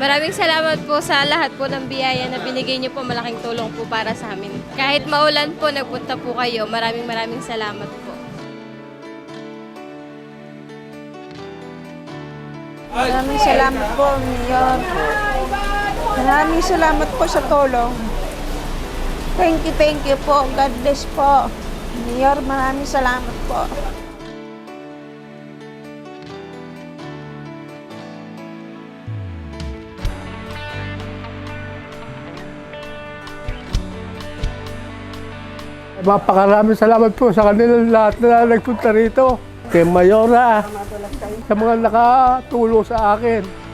Maraming salamat po sa lahat po ng biyaya na binigay niyo po. Malaking tulong po para sa amin. Kahit maulan po, nagpunta po kayo. Maraming maraming salamat po. Maraming salamat po, Mayor. Maraming salamat po sa tulong. Thank you, thank you po. God bless po. Mayor, maraming salamat po. Mapakaraming salamat po sa kanilang lahat na nagpunta rito. Kay Mayora, sa mga nakatulong sa akin.